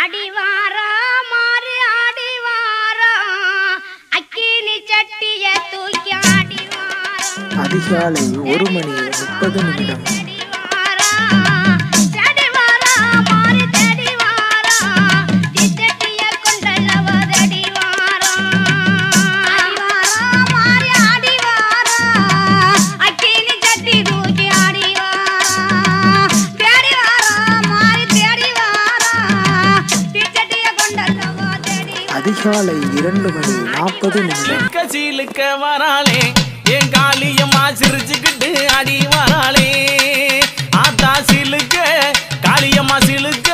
அடிவாரா மாறு அடிவாரா? அக்கினி சட்டிய தூக்கி அடிவாரா? அதிகாலை ஒரு மணி முப்பது நிமிடம். அதிகாலை இரண்டு மணி நாற்பது நிமிடம். வராளே என் காளியம்மா சிரிச்சுக்கிட்டு அடி வராளே. ஆத்தா சிலுக்க காளியம்மா சிலுக்க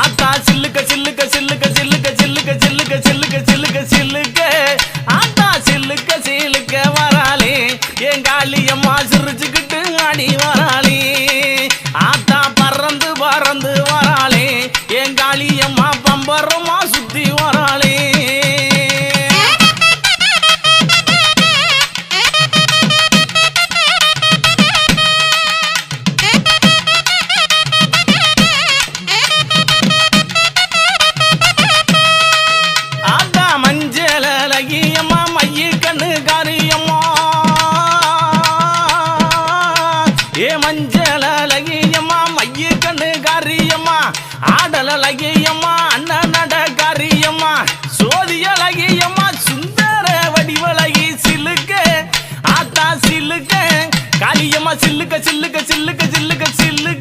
ஆத்தா சில்லுக்க சில்லுக்க சில்லுக்க சில்லுக்க சில்லுக்க சில்லுக்க சில்லுக்க சில்லுக்க சில்லுக்க చిల్లుక చిల్లుక చిల్లుక చిల్లుక చిల్లుక.